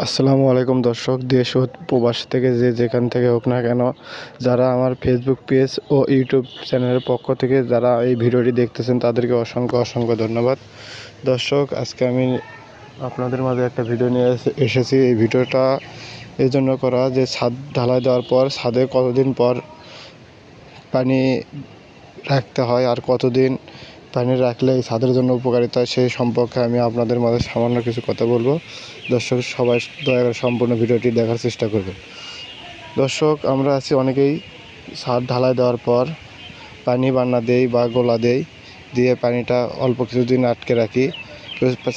আসসালামু আলাইকুম দর্শক, দেশ ও প্রবাস থেকে যে যেখান থেকে হোক না কেন, যারা আমার ফেসবুক পেজ ও ইউটিউব চ্যানেলের পক্ষ থেকে যারা এই ভিডিওটি দেখতেছেন, তাদেরকে অসংখ্য অসংখ্য ধন্যবাদ। দর্শক, আজকে আমি আপনাদের মাঝে একটা ভিডিও নিয়ে এসে- এসেছি। এই ভিডিওটা এই জন্য করা যে ছাদ ঢালাই দেওয়ার পর, ছাদে কতদিন পর পানি রাখতে হয় আর কতদিন পানি রাখলে এই ছাদের জন্য উপকারিতা সেই সম্পর্কে আমি আপনাদের মাঝে সামান্য কিছু কথা বলব। দর্শক, সবাই দয়া করে সম্পূর্ণ ভিডিওটি দেখার চেষ্টা করবেন। দর্শক, আমরা আছি অনেকেই ছাদ ঢালাই দেওয়ার পর পানি বান্না দেই বা গোলা দেই, দিয়ে পানিটা অল্প কিছুদিন আটকে রাখি।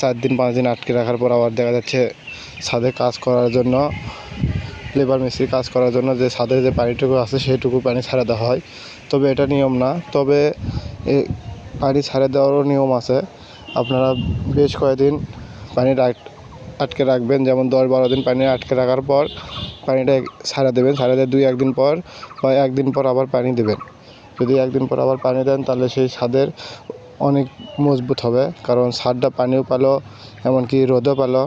চার দিন, পাঁচ দিন আটকে রাখার পর আবার দেখা যাচ্ছে ছাদে কাজ করার জন্য, লেবার মিস্ত্রি কাজ করার জন্য যে ছাদের যে পানিটুকু আছে সেইটুকু পানি ছাড়া দেওয়া হয়। তবে এটা নিয়ম না। তবে পানি ছাড়ে দেওয়ারও নিয়ম আছে। আপনারা বেশ কয়েকদিন পানি আটকে রাখবেন, যেমন দশ বারো দিন পানি আটকে রাখার পর পানিটা ছাড়া দেবেন। ছাড়া দিয়ে দুই একদিন পর বা একদিন পর আবার পানি দেবেন। যদি একদিন পর আবার পানি দেন, তাহলে সেই ছাদের অনেক মজবুত হবে। কারণ ছাদটা পানিও পালো, এমনকি রোদও পালো,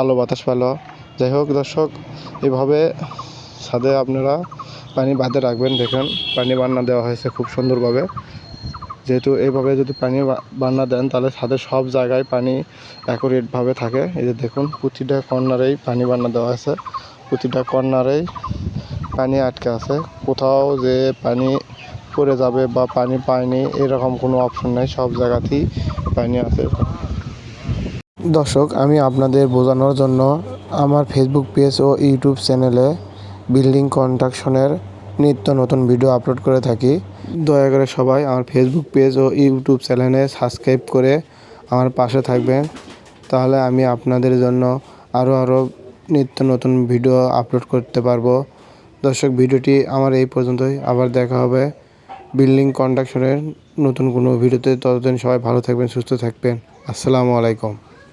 আলো বাতাস পালো। যাই হোক দর্শক, এভাবে ছাদে আপনারা পানি বাঁধে রাখবেন। দেখেন, পানি বান্না দেওয়া হয়েছে খুব সুন্দরভাবে। যেহেতু এভাবে যদি পানি বান্না দেন, তাহলে ছাদের সব জায়গায় পানি অ্যাকুরেটভাবে থাকে। এই যে দেখুন, প্রতিটা কর্নারেই পানি বান্না দেওয়া আছে। প্রতিটা কর্নারেই পানি আটকে আছে। কোথাও যে পানি পড়ে যাবে বা পানি পায়নি, এরকম কোনো অপশন নেই। সব জায়গাতেই পানি আছে দর্শক, আমি আপনাদের বোঝানোর জন্য আমার ফেসবুক পেজ ও ইউটিউব চ্যানেলে বিল্ডিং কনস্ট্রাকশনের নিত্য নতুন ভিডিও আপলোড করে থাকি। দয়া করে সবাই আমার ফেসবুক পেজ ও ইউটিউব চ্যানেলে সাবস্ক্রাইব করে আমার পাশে থাকবেন। তাহলে আমি আপনাদের জন্য আরও আরও নিত্য নতুন ভিডিও আপলোড করতে পারব। দর্শক, ভিডিওটি আমার এই পর্যন্তই। আবার দেখা হবে বিল্ডিং কনস্ট্রাকশনের নতুন কোনো ভিডিওতে ততদিন সবাই ভালো থাকবেন, সুস্থ থাকবেন। আসসালামু আলাইকুম।